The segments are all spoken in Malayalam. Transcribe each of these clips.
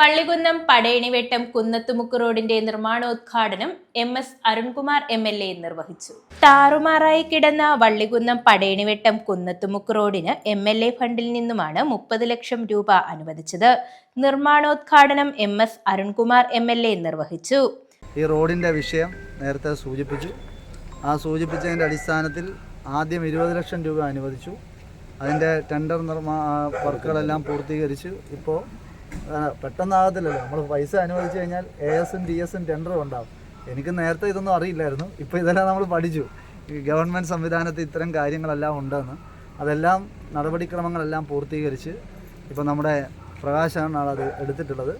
വള്ളികുന്നം പടയണിവെട്ടം കുന്നത്തുമുക്ക് റോഡിന്റെ നിർമ്മാണോദ്ഘാടനം M S Arunkumar M L A നിർവഹിച്ചു. താറുമാറായി കിടന്ന വള്ളികുന്നം പടയണിവെട്ടം കുന്നത്തുമുക്ക് റോഡിന് എം എൽ എ ഫണ്ടിൽ നിന്നുമാണ് മുപ്പത് ലക്ഷം രൂപ അനുവദിച്ചത്. നിർമ്മാണോദ്ഘാടനം M S Arunkumar M L A നിർവഹിച്ചു. ഈ റോഡിന്റെ വിഷയം നേരത്തെ സൂചിപ്പിച്ചു. ആ സൂചിപ്പിച്ചതിന്റെ അടിസ്ഥാനത്തിൽ ആദ്യം ഇരുപത് ലക്ഷം രൂപ അനുവദിച്ചു. അതിന്റെ ടെൻഡർ നിർമ്മാ വർക്കുകളെല്ലാം പൂർത്തീകരിച്ചു ഇപ്പോൾ പെട്ടെന്നാകത്തില്ലല്ലോ നമ്മൾ പൈസ അനുവദിച്ചു കഴിഞ്ഞാൽ എ എസും ഡി എസും ടെൻഡറും ഉണ്ടാവും. എനിക്ക് നേരത്തെ ഇതൊന്നും അറിയില്ലായിരുന്നു. ഇപ്പോൾ ഇതെല്ലാം നമ്മൾ പഠിച്ചു. ഗവൺമെന്റ് സംവിധാനത്തിൽ ഇത്തരം കാര്യങ്ങളെല്ലാം ഉണ്ടെന്ന്. അതെല്ലാം നടപടിക്രമങ്ങളെല്ലാം പൂർത്തീകരിച്ച് ഇപ്പോൾ നമ്മുടെ പ്രകാശനാണ് അത് എടുത്തിട്ടുള്ളത്.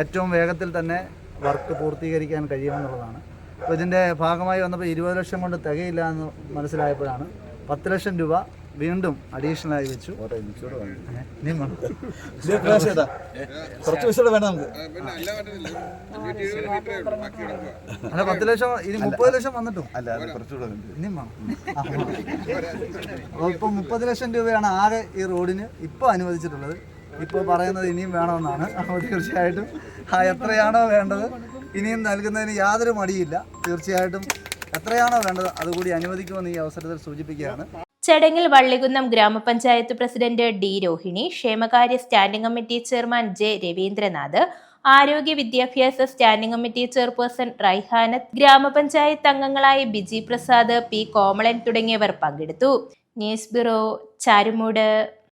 ഏറ്റവും വേഗത്തിൽ തന്നെ വർക്ക് പൂർത്തീകരിക്കാൻ കഴിയുമെന്നുള്ളതാണ്. അപ്പോൾ ഇതിന്റെ ഭാഗമായി വന്നപ്പോൾ ഇരുപത് ലക്ഷം കൊണ്ട് തികയില്ല എന്ന് മനസ്സിലായപ്പോഴാണ് പത്ത് ലക്ഷം രൂപ വീണ്ടും അഡീഷണലായി വെച്ചു. ഏ, ഇനിയും വേണം. കുറച്ച് പൈസ വേണം നമുക്ക്. അല്ല പത്ത് ലക്ഷം ഇനി മുപ്പത് ലക്ഷം വന്നിട്ടും. ഇപ്പോൾ മുപ്പത് ലക്ഷം രൂപയാണ് ആകെ ഈ റോഡിന് ഇപ്പൊ അനുവദിച്ചിട്ടുള്ളത്. ഇപ്പൊ പറയുന്നത് ഇനിയും വേണമെന്നാണ്. അപ്പോൾ തീർച്ചയായിട്ടും ആ എത്രയാണോ വേണ്ടത് ഇനിയും നൽകുന്നതിന് യാതൊരു മടിയില്ല. തീർച്ചയായിട്ടും എത്രയാണോ വേണ്ടത് അതുകൂടി അനുവദിക്കുമെന്ന് ഈ അവസരത്തിൽ സൂചിപ്പിക്കുകയാണ്. ചടങ്ങിൽ വള്ളികുന്നം ഗ്രാമപഞ്ചായത്ത് പ്രസിഡന്റ് ഡി രോഹിണി ക്ഷേമകാര്യ standing committee chairman J Raveendranath ആരോഗ്യ വിദ്യാഭ്യാസ സ്റ്റാൻഡിംഗ് കമ്മിറ്റി ചെയർപേഴ്സൺ റൈഹാനത്ത് ഗ്രാമപഞ്ചായത്ത് അംഗങ്ങളായ ബിജി പ്രസാദ് പി കോമളൻ തുടങ്ങിയവർ പങ്കെടുത്തു. News bureau Charummood.